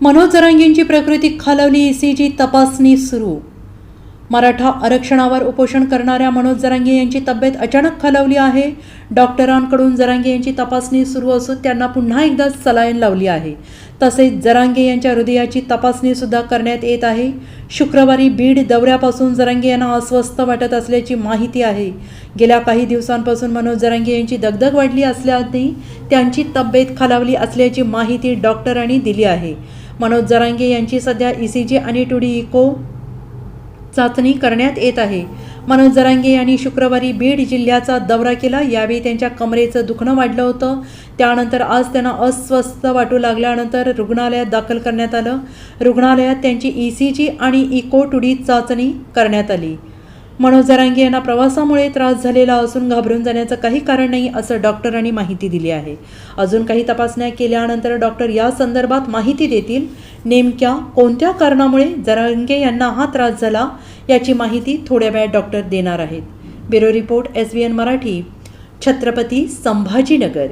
मनोज जरांगेंची प्रकृती खालवली ईसीजी तपासणी सुरू. मराठा आरक्षणावर उपोषण करणाऱ्या मनोज जरांगे यांची तब्येत अचानक खालवली आहे. डॉक्टरांकडून जरांगे यांची तपासणी सुरू असून त्यांना पुन्हा एकदा सलाईन लावली आहे. तसेच जरांगे यांच्या हृदयाची तपासणीसुद्धा करण्यात येत आहे. शुक्रवारी बीड दौऱ्यापासून जरांगे यांना अस्वस्थ वाटत असल्याची माहिती आहे. गेल्या काही दिवसांपासून मनोज जरांगे यांची दगदग वाढली असल्याने त्यांची तब्येत खालावली असल्याची माहिती डॉक्टरांनी दिली आहे. मनोज जरांगे यांची सध्या ई सी जी आणि टुडी इको चाचणी करण्यात येत आहे. मनोज जरांगे यांनी शुक्रवारी बीड जिल्ह्याचा दौरा केला. यावेळी त्यांच्या कमरेचं दुखणं वाढलं होतं. त्यानंतर आज त्यांना अस्वस्थ वाटू लागल्यानंतर रुग्णालयात दाखल करण्यात आलं. रुग्णालयात त्यांची ई सी जी आणि इको टुडी चाचणी करण्यात आली. मनोज जरांगे यांना प्रवासामुळे त्रास झालेला असून घाबरून जाण्याचं काही कारण नाही असं डॉक्टरांनी माहिती दिली आहे. अजून काही तपासण्या केल्यानंतर डॉक्टर या संदर्भात माहिती देतील नेमक्या कोणत्या कारणामुळे जरांगे यांना हा त्रास झाला याची माहिती थोड्या वेळात डॉक्टर देणार आहेत. Bureau report S B N Marathi Chhatrapati Sambhajinagar.